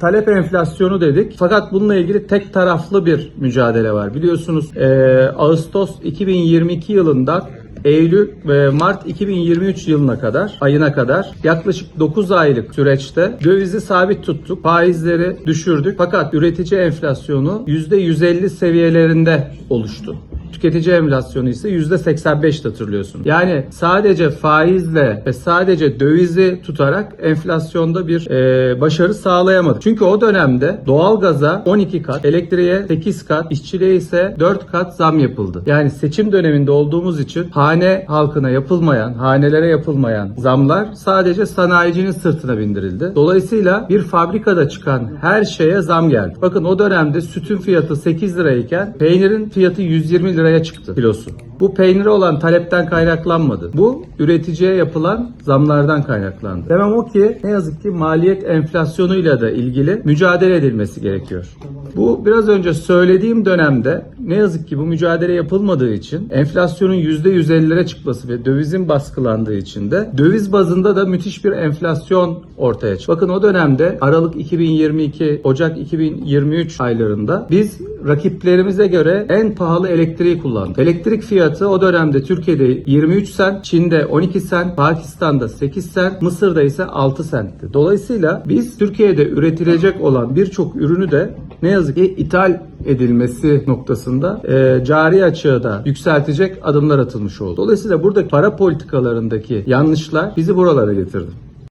talep enflasyonu dedik. Fakat bununla ilgili tek taraflı bir mücadele var. Biliyorsunuz e, Ağustos 2022 yılından Eylül ve Mart 2023 yılına kadar, ayına kadar yaklaşık 9 aylık süreçte dövizi sabit tuttuk, faizleri düşürdük. Fakat üretici enflasyonu %150 seviyelerinde oluştu. Tüketici enflasyonu ise %85 hatırlıyorsun. Yani sadece faizle ve sadece dövizi tutarak enflasyonda bir e, başarı sağlayamadık. Çünkü o dönemde doğalgaza 12 kat, elektriğe 8 kat, işçiliğe ise 4 kat zam yapıldı. Yani seçim döneminde olduğumuz için hane halkına yapılmayan, hanelere yapılmayan zamlar sadece sanayicinin sırtına bindirildi. Dolayısıyla bir fabrikada çıkan her şeye zam geldi. Bakın o dönemde sütün fiyatı 8 lirayken peynirin fiyatı 120 liraya çıktı kilosu. Bu peynire olan talepten kaynaklanmadı. Bu üreticiye yapılan zamlardan kaynaklandı. Demem o ki ne yazık ki maliyet enflasyonuyla da ilgili mücadele edilmesi gerekiyor. Bu biraz önce söylediğim dönemde ne yazık ki bu mücadele yapılmadığı için enflasyonun %150'lere çıkması ve dövizin baskılandığı için de döviz bazında da müthiş bir enflasyon ortaya çıktı. Bakın o dönemde Aralık 2022, Ocak 2023 aylarında biz rakiplerimize göre en pahalı elektriği kullandık. Elektrik fiyatı o dönemde Türkiye'de 23 sent, Çin'de 12 sent, Pakistan'da 8 sent, Mısır'da ise 6 sentti. Dolayısıyla biz Türkiye'de üretilecek olan birçok ürünü de ne yazık ki ithal edilmesi noktasında e, cari açığı da yükseltecek adımlar atılmış oldu. Dolayısıyla buradaki para politikalarındaki yanlışlar bizi buralara getirdi.